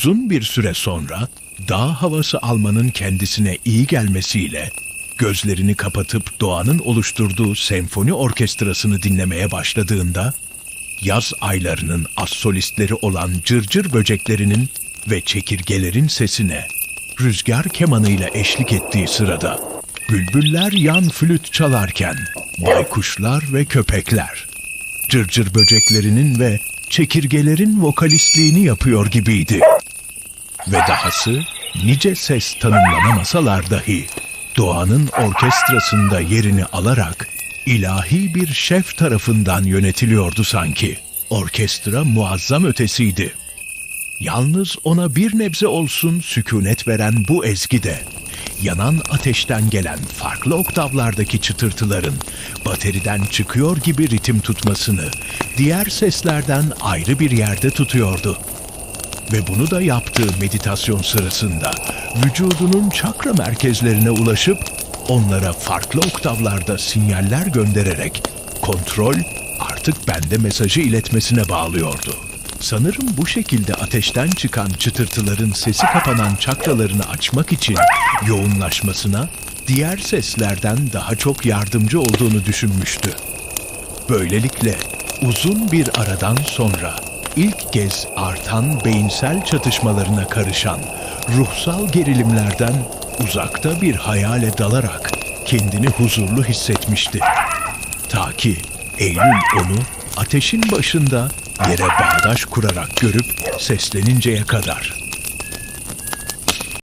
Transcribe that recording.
Uzun bir süre sonra dağ havası almanın kendisine iyi gelmesiyle gözlerini kapatıp doğanın oluşturduğu senfoni orkestrasını dinlemeye başladığında yaz aylarının az solistleri olan cırcır böceklerinin ve çekirgelerin sesine rüzgar kemanıyla eşlik ettiği sırada bülbüller yan flüt çalarken baykuşlar ve köpekler cırcır böceklerinin ve çekirgelerin vokalistliğini yapıyor gibiydi. Ve dahası nice ses tanımlanamasalar dahi doğanın orkestrasında yerini alarak ilahi bir şef tarafından yönetiliyordu sanki. Orkestra muazzam ötesiydi. Yalnız ona bir nebze olsun sükunet veren bu ezgide, yanan ateşten gelen farklı oktavlardaki çıtırtıların bateriden çıkıyor gibi ritim tutmasını diğer seslerden ayrı bir yerde tutuyordu. Ve bunu da yaptığı meditasyon sırasında vücudunun çakra merkezlerine ulaşıp onlara farklı oktavlarda sinyaller göndererek kontrol artık bende mesajı iletmesine bağlıyordu. Sanırım bu şekilde ateşten çıkan çıtırtıların sesi kapanan çakralarını açmak için yoğunlaşmasına diğer seslerden daha çok yardımcı olduğunu düşünmüştü. Böylelikle uzun bir aradan sonra ilk kez artan beyinsel çatışmalarına karışan ruhsal gerilimlerden uzakta bir hayale dalarak kendini huzurlu hissetmişti. Ta ki Eylül onu ateşin başında yere bağdaş kurarak görüp sesleninceye kadar.